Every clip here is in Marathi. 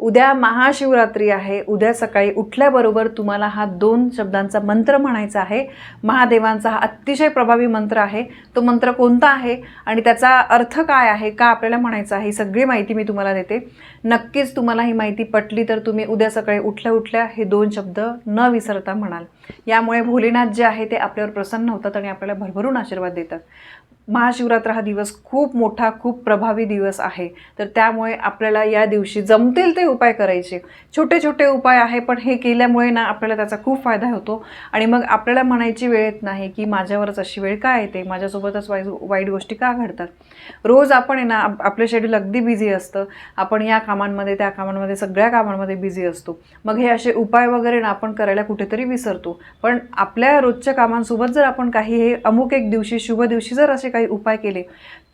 उद्या महाशिवरात्री आहे. उद्या सकाळी उठल्याबरोबर तुम्हाला हा दोन शब्दांचा मंत्र म्हणायचा आहे. महादेवांचा हा अतिशय प्रभावी मंत्र आहे. तो मंत्र कोणता आहे आणि त्याचा अर्थ काय आहे का आपल्याला म्हणायचा आहे ही सगळी माहिती मी तुम्हाला देते. नक्कीच तुम्हाला ही माहिती पटली तर तुम्ही उद्या सकाळी उठल्या उठल्या हे दोन शब्द न विसरता म्हणाल. यामुळे भोलेनाथ जे आहे ते आपल्यावर प्रसन्न होतात आणि आपल्याला भरभरून आशीर्वाद देतात. महाशिवरात्र हा दिवस खूप मोठा खूप प्रभावी दिवस आहे. तर त्यामुळे आपल्याला या दिवशी जमतील ते उपाय करायचे. छोटे छोटे उपाय आहे पण हे केल्यामुळे ना आपल्याला त्याचा खूप फायदा होतो. आणि मग आपल्याला म्हणायची वेळ येत नाही की माझ्यावरच अशी वेळ काय येते? माझ्यासोबतच वाईट वाईट गोष्टी का घडतात? रोज आपण आहे ना आपलं शेड्यूल अगदी बिझी असतं. आपण या कामांमध्ये त्या कामांमध्ये सगळ्या कामांमध्ये बिझी असतो. मग हे असे उपाय वगैरे ना आपण करायला कुठेतरी विसरतो. पण आपल्या रोजच्या कामांसोबत जर आपण काही हे अमुक एक दिवशी शुभ दिवशी जर असे काही उपाय केले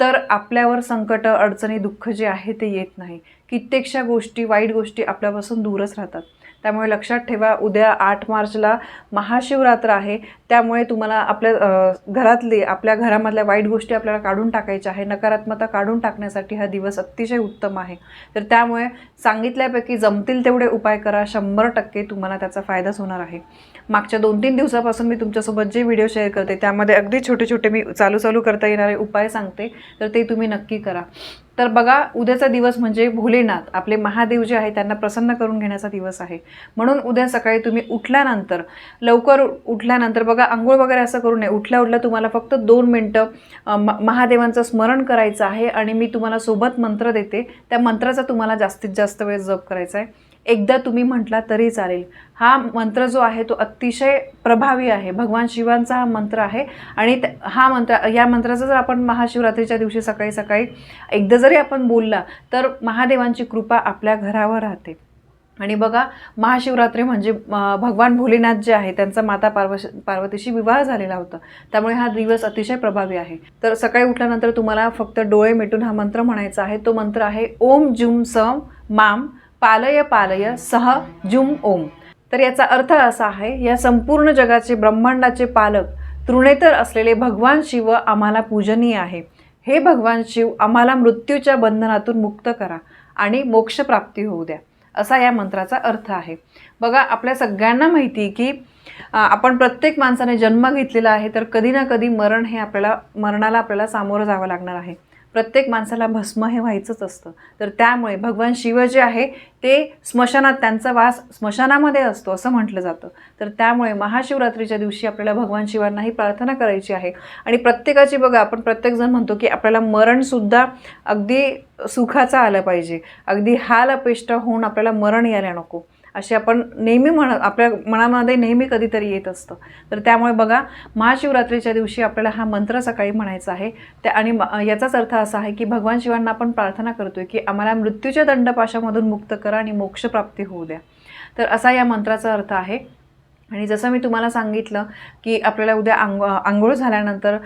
तर आपल्यावर संकट अडचणी दुःख जे आहे ते येत नाही. कित्येकशा गोष्टी वाईट गोष्टी आपल्यापासून दूरच राहतात. त्यामुळे लक्षात ठेवा उद्या आठ मार्चला महाशिवरात्र आहे. त्यामुळे तुम्हाला आपल्या घरातली आपल्या घरामधल्या वाईट गोष्टी आपल्याला काढून टाकायच्या आहे. नकारात्मकता काढून टाकण्यासाठी हा दिवस अतिशय उत्तम आहे. तर त्यामुळे सांगितल्यापैकी जमतील तेवढे उपाय करा. शंभर टक्के तुम्हाला त्याचा फायदाच होणार आहे. मागच्या दोन तीन दिवसापासून मी तुमच्यासोबत जे व्हिडिओ शेअर करते त्यामध्ये अगदी छोटे छोटे मी चालू चालू करता येणारे उपाय सांगते. तर ते तुम्ही नक्की करा. तर बघा उद्याचा दिवस म्हणजे भोलेनाथ. आपले महादेव जे आहे त्यांना प्रसन्न करून घेण्याचा दिवस आहे. म्हणून उद्या सकाळी तुम्ही उठल्यानंतर लवकर उठल्यानंतर बघा आंघोळ वगैरे असं करू नये. उठल्या उठल्या तुम्हाला फक्त दोन मिनटं म- महादेवांचं स्मरण करायचं आहे आणि मी तुम्हाला सोबत मंत्र देते. त्या मंत्राचा तुम्हाला जास्तीत जास्त वेळ जप करायचा आहे. एकदा तुम्ही म्हटला तरी चालेल. हा मंत्र जो आहे तो अतिशय प्रभावी आहे. भगवान शिवांचा हा मंत्र आहे आणि हा मंत्र या मंत्राचा जर आपण महाशिवरात्रीच्या दिवशी सकाळी सकाळी एकदा जरी आपण बोलला तर महादेवांची कृपा आपल्या घरावर राहते. आणि बघा महाशिवरात्री म्हणजे भगवान भोलेनाथ जे आहे त्यांचा माता पार्वश पार्वतीशी विवाह झालेला होता. त्यामुळे हा दिवस अतिशय प्रभावी आहे. तर सकाळी उठल्यानंतर तुम्हाला फक्त डोळे मिटून हा मंत्र म्हणायचा आहे. तो मंत्र आहे ओम जुम सम माम पालय पालय सह जुम ओम. तर याचा अर्थ असा आहे या संपूर्ण जगाचे ब्रह्मांडाचे पालक तृणेतर असलेले भगवान शिव आम्हाला पूजनीय आहे. हे भगवान शिव आम्हाला मृत्यूच्या बंधनातून मुक्त करा आणि मोक्षप्राप्ती होऊ द्या असा या मंत्राचा अर्थ आहे. बघा आपल्या सगळ्यांना माहिती की आपण प्रत्येक माणसाने जन्म घेतलेला आहे तर कधी ना कधी मरण हे आपल्याला मरणाला आपल्याला सामोरं जावं लागणार आहे. प्रत्येक माणसाला भस्म हे व्हायचंच असतं. तर त्यामुळे भगवान शिव जे आहे ते स्मशानात त्यांचा वास स्मशानामध्ये असतो असं म्हटलं जातं. तर त्यामुळे महाशिवरात्रीच्या दिवशी आपल्याला भगवान शिवांनाही प्रार्थना करायची आहे. आणि प्रत्येकाची बघा आपण प्रत्येकजण म्हणतो की आपल्याला मरणसुद्धा अगदी सुखाचं आलं पाहिजे. अगदी हाल अपेष्ट होऊन आपल्याला मरण यायला नको. असे आपण नेहमी म्हण आपल्या मनामध्ये नेहमी कधीतरी येत असतं. तर त्यामुळे बघा महाशिवरात्रीच्या दिवशी आपल्याला हा मंत्र सकाळी म्हणायचा आहे. त्या आणि म- याचाच अर्थ असा आहे की भगवान शिवांना आपण प्रार्थना करतोय की आम्हाला मृत्यूच्या दंडपाशामधून मुक्त करा आणि मोक्षप्राप्ती होऊ द्या. तर असा या मंत्राचा अर्थ आहे. आणि जसं मी तुम्हाला सांगितलं की आपल्याला उद्या आंघो आंघोळ झाल्यानंतर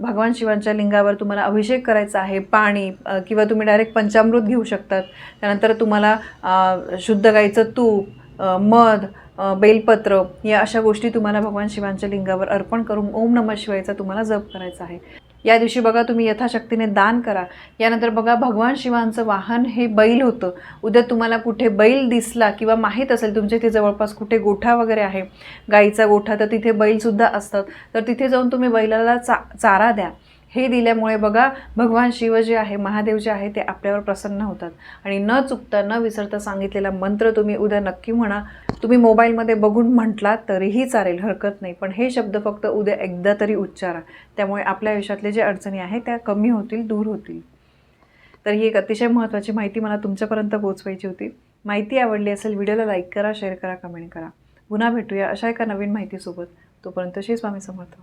भगवान शिवांच्या लिंगावर तुम्हाला अभिषेक करायचा आहे पाणी किंवा तुम्ही डायरेक्ट पंचामृत घेऊ शकतात. त्यानंतर तुम्हाला शुद्ध गाईचं तूप मध बेलपत्र या अशा गोष्टी तुम्हाला भगवान शिवांच्या लिंगावर अर्पण करून ओम नमः शिवायचा तुम्हाला जप करायचा आहे. या दिवशी बघा तुम्ही यथाशक्तीने दान करा. यानंतर बघा भगवान शिवांचं वाहन हे बैल होतं. उद्या तुम्हाला कुठे बैल दिसला किंवा माहीत असेल तुमच्या इथे जवळपास कुठे गोठा वगैरे आहे गाईचा गोठा तर तिथे बैलसुद्धा असतात. तर तिथे जाऊन तुम्ही बैलाला चा चारा द्या. हे दिल्यामुळे बघा भगवान शिव जे आहे महादेव जे आहे ते आपल्यावर प्रसन्न होतात. आणि न चुकता न विसरता सांगितलेला मंत्र तुम्ही उद्या नक्की म्हणा. तुम्ही मोबाईलमध्ये बघून म्हटलात तरीही चालेल हरकत नाही. पण हे शब्द फक्त उद्या एकदा तरी उच्चारा. त्यामुळे आपल्या आयुष्यातले जे अडचणी आहेत त्या कमी होतील दूर होतील. तर ही एक अतिशय महत्त्वाची माहिती मला तुमच्यापर्यंत पोहोचवायची होती. माहिती आवडली असेल व्हिडिओला लाईक करा शेअर करा कमेंट करा. पुन्हा भेटूया अशा एका नवीन माहितीसोबत. तोपर्यंत श्री स्वामी समर्थ.